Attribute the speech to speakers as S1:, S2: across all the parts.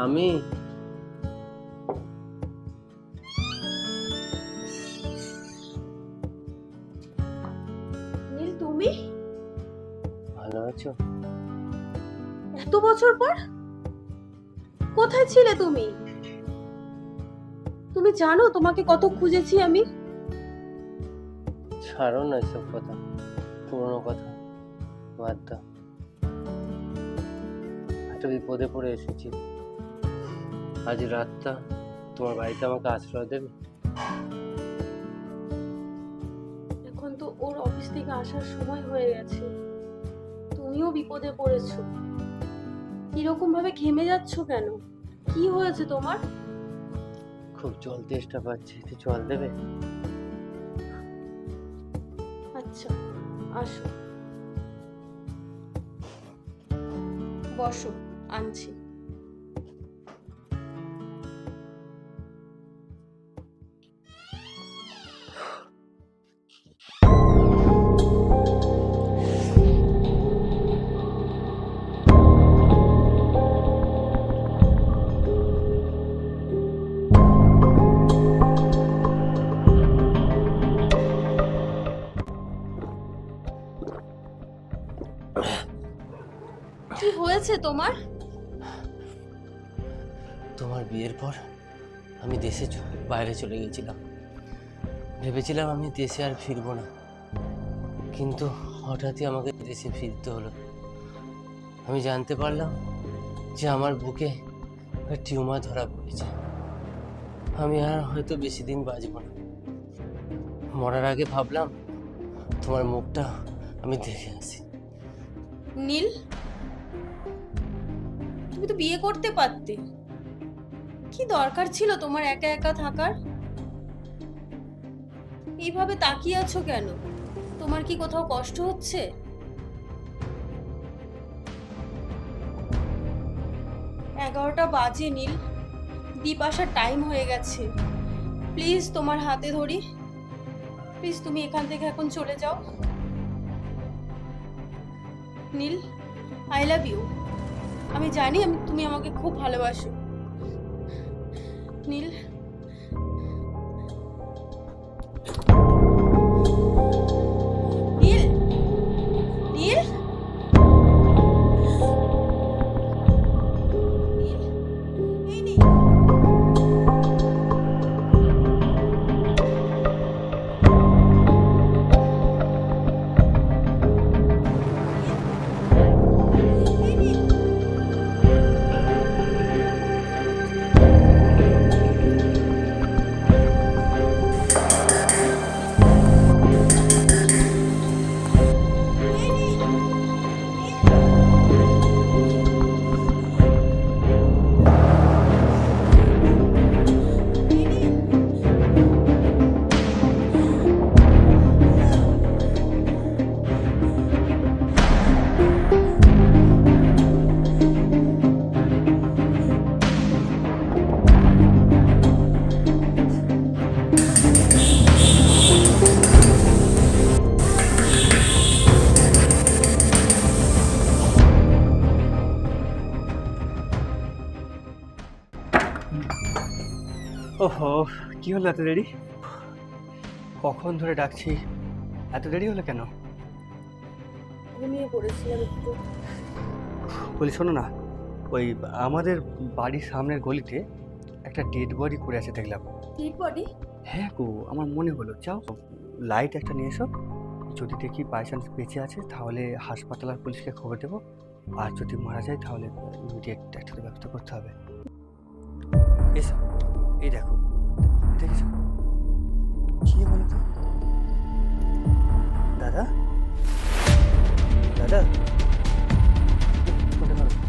S1: আমি।
S2: নীল তুমি?
S1: ভালো আছো?
S2: এত বছর পর? কোথায় ছিলে তুমি? তুমি জানো তোমাকে কত খুঁজেছি আমি?
S1: ছাড়ো না এসব কথা পুরোনো কথা বাদ দাও। একটা বিপদে পড়ে এসেছি। আজ রাতটা তোমার বাড়িতে আমাকে আশ্রয় দেবে?
S2: এখন তো ওর অফিস থেকে আসার সময় হয়ে গেছে। তুমিও বিপদে পড়েছো। কীরকম ভাবে ঘেমে যাচ্ছ কেন? কি হয়েছে তোমার?
S1: খুব জল তেষ্টা পাচ্ছে একটু জল দেবে?
S2: আচ্ছা আসো। বসো আনছি। হয়েছে তোমার?
S1: তোমার বিয়ের পর আমি দেশে বাইরে চলে গেছিলাম ভেবেছিলাম আমি দেশে আর ফিরবো না। কিন্তু হঠাৎই আমাকে দেশে ফিরতে হলো। আমি জানতে পারলাম যে আমার বুকে টিউমার ধরা পড়েছে। আমি আর হয়তো বেশি দিন বাঁচব না। মরার আগে ভাবলাম তোমার মুখটা আমি দেখে আসি।
S2: নীল? তুমি তো বিয়ে করতে পারতে। কি দরকার ছিল তোমার একা একা থাকার? এইভাবে তাকিয়ে আছো কেন? তোমার কি কোথাও কষ্ট হচ্ছে? এগারোটা বাজে নীল। দ্বীপ আসার টাইম হয়ে গেছে। প্লিজ তোমার হাতে ধরি। প্লিজ তুমি এখান থেকে এখন চলে যাও। নীল আই লাভ ইউ আমি জানি আমি তুমি আমাকে খুব ভালোবাসো। নীল?
S3: ওহো কি হলো এত দেরি? কখন ধরে ডাকছি? এত দেরি হলো কেন?
S2: ঘুমিয়ে পড়েছিলাম একটু।
S3: বলি শোনো না ওই আমাদের বাড়ির সামনের গলিতে একটা ডেড বডি করে আছে দেখলাম।
S2: ডিড বডি
S3: হ্যাঁ গো আমার মনে হলো যাও লাইট একটা নিয়ে এসো। যদি দেখি বাই চান্স বেঁচে আছে তাহলে হাসপাতাল আর পুলিশকে খবর দেবো। আর যদি মারা যায় তাহলে ইমিডিয়েট একটা ব্যবস্থা করতে হবে। এসো এই দেখো দেখেছ কি বলো তো দাদা দাদা কোথায়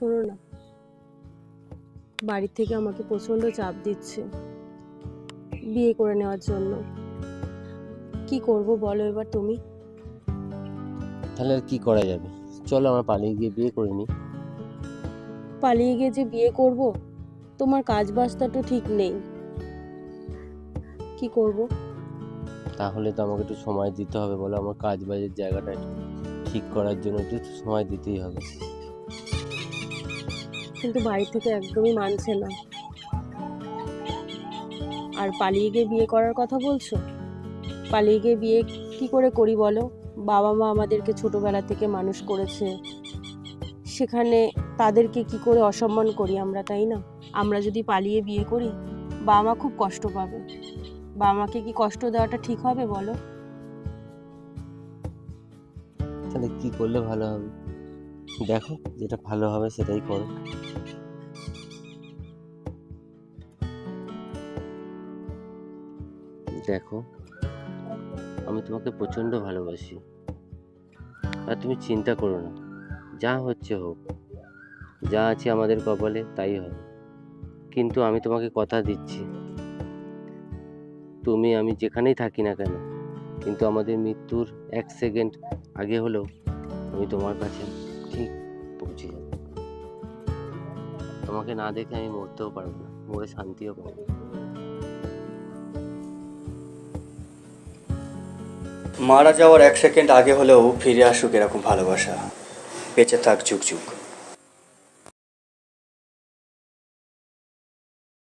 S2: শোনো না। বাড়ির থেকে আমাকে প্রচণ্ড চাপ দিচ্ছে বিয়ে করে নেওয়ার জন্য। কি করব বলো এবার তুমি?
S1: তাহলে আর কি করা যাবে? চলো আমরা পালিয়ে গিয়ে বিয়ে করে নিই।
S2: পালিয়ে গিয়ে যে বিয়ে করব তোমার কাজ বাজটা তো ঠিক নেই। কি করব?
S1: তাহলে তো আমাকে একটু সময় দিতে হবে বলো। আমার কাজ বাজের জায়গাটা ঠিক করার জন্য একটু সময় দিতেই হবে।
S2: কিন্তু বাড়ি থেকে একদমই মানছে না। আর পালিয়ে গিয়ে বিয়ে করার কথা বলছো? পালিয়ে গিয়ে বিয়ে কি করে করি বলো? বাবা মা আমাদেরকে ছোটবেলা থেকে মানুষ করেছে। সেখানে তাদেরকে কি করে অসম্মান করি আমরা, তাই না? আমরা যদি পালিয়ে বিয়ে করি, বাবা মা খুব কষ্ট পাবে। বাবা মাকে কি কষ্ট দেওয়াটা ঠিক হবে বলো?
S1: তাহলে কি করলে ভালো হবে? দেখো যেটা ভালো হবে সেটাই করো। দেখো, আমি তোমাকে প্রচণ্ড ভালোবাসি। আর তুমি চিন্তা করো না, যা হচ্ছে হোক, যা আছে আমাদের কপালে তাই হবে। কিন্তু আমি তোমাকে কথা দিচ্ছি, তুমি আমি যেখানেই থাকি না কেন, কিন্তু আমাদের মৃত্যুর এক সেকেন্ড আগে হলেও আমি তোমার কাছে তোমাকে না দেখে আমি মরতেও পারব না, মরে শান্তিও পাবো
S3: মারা যাওয়ার এক সেকেন্ড আগে হলেও ফিরে আসুক এরকম ভালোবাসা। বেঁচে থাক, যুগ যুগ।